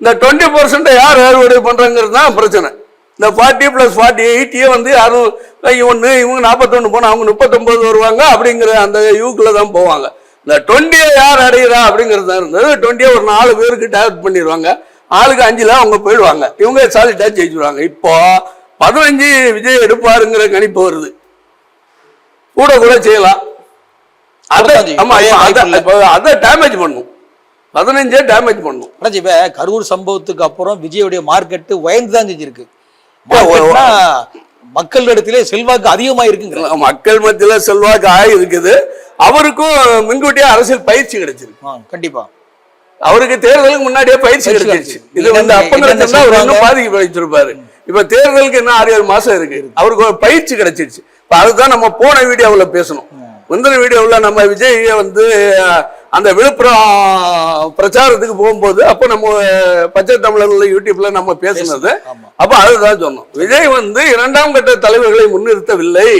இந்த twenty percent யார் அறுவடை பண்றாங்கிறது தான் பிரச்சனை. இந்த ஃபார்ட்டி பிளஸ் ஃபார்ட்டி எயிட்டியே வந்து யாரும் ஒன்று இவங்க நாற்பத்தொன்று போனால் அவங்க முப்பத்தொம்பது வருவாங்க அப்படிங்கிற அந்த யூக்கில் தான் போவாங்க. இந்த டுவெண்ட்டியை யார் அடைகிறா அப்படிங்கிறது தான் இருந்தது. டுவெண்ட்டியை ஒரு நாலு பேருக்கு டார்கெட் பண்ணிடுவாங்க. ஆளுக்கு அஞ்சுல அவங்க போயிடுவாங்க. இவங்க சாலிட்டா ஜெயிச்சுடுவாங்க இப்போ பதினஞ்சு விஜய் எடுப்பாருங்கிற கணிப்பு வருது. கூட கூட செய்யலாம். அதை அவ்வளவுதான் ஆமா செய்யும். அதை அதை டேமேஜ் பண்ணும். பதினஞ்சே டேமேஜ் பண்ணும். அண்ணாச்சி இப்ப கரூர் சம்பவத்துக்கு அப்புறம் விஜயோடைய மார்க்கெட் உயர்ந்து தான் செஞ்சிருக்கு. மார்க்கெட்னா மக்களிடத்திலே செல்வாக்கு அதிகமா இருக்குங்கிற மக்கள் மத்தியில செல்வாக்கு ஆகி இருக்குது அவருக்கும் முன்கூட்டியே அரசியல் பயிற்சி கிடைச்சிருக்கு. கண்டிப்பா. அவருக்கு தேர்தலுக்கு முன்னாடியே பயிற்சி கிடைச்சிருச்சு. இது வந்து அப்பங்கிறதுனா என்னென்ன அவர் இன்னும்? பாதிக்கு வச்சிருப்பாரு இப்ப தேர்தலுக்கு என்ன ஆறு ஏழு மாசம் இருக்கு. அவருக்கு ஒரு பயிற்சி கிடைச்சிருச்சு. இப்ப அதுதான் நம்ம போன வீடியோவில் பேசணும். முந்தின வீடியோவில் நம்ம விஜய் வந்து அந்த விழுப்புரம் பிரச்சாரத்துக்கு போகும்போது அப்போ நம்ம பச்சை தமிழர்ல யூடியூப்ல நம்ம பேசுனது. அப்ப அதுதான் சொன்னோம். விஜய் வந்து இரண்டாம் கட்ட தலைவர்களை முன்னிறுத்தவில்லை.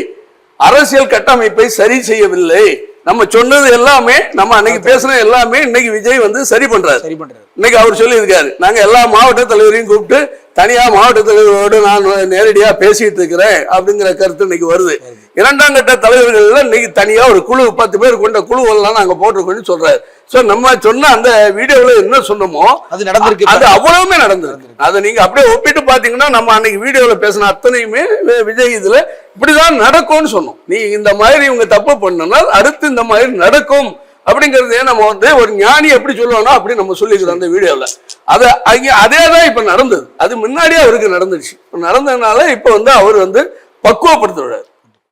அரசியல் கட்டமைப்பை சரி செய்யவில்லை. நம்ம சொன்னது எல்லாமே நம்ம அன்னைக்கு பேசுன எல்லாமே இன்னைக்கு விஜய் வந்து சரி பண்றாரு. சரி பண்றாரு. இன்னைக்கு அவர் சொல்லியிருக்காரு. நாங்க எல்லா மாவட்ட தலைவரையும் கூப்பிட்டு தனியா மாவட்ட தலைவரோடு நான் நேரடியா பேசிட்டு இருக்கிறேன் அப்படிங்கிற கருத்து இன்னைக்கு வருது. இரண்டாம் கட்ட தலைவர்கள்ல இன்னைக்கு தனியா ஒரு குழு பத்து பேர் கொண்ட குழுவெல்லாம் நாங்க போட்டிருக்கோம்னு சொல்றாரு. சோ நம்ம சொன்ன அந்த வீடியோல என்ன சொன்னோமோ அது நடந்திருக்கு. அது அவ்வளவுமே நடந்திருக்கு. அதை நீங்க அப்படியே ஒப்பிட்டு பாத்தீங்கன்னா நம்ம அன்னைக்கு வீடியோல பேசின அத்தனையுமே விஜய் இதுல இப்படிதான் நடக்கும்னு சொன்னோம். நீ இந்த மாதிரி இவங்க தப்பு பண்ணனால் அடுத்து இந்த மாதிரி நடக்கும். அப்படிங்கறதே நம்ம வந்து ஒரு ஞானி எப்படி சொல்லுவானோ அப்படி நம்ம சொல்லிக்கிறோம் அந்த வீடியோல. அது அங்கே அதே தான் இப்ப நடந்தது. அது முன்னாடியே அவருக்கு நடந்துச்சு இப்போ நடந்ததுனால இப்ப வந்து அவர் வந்து பக்குவப்படுத்துறாரு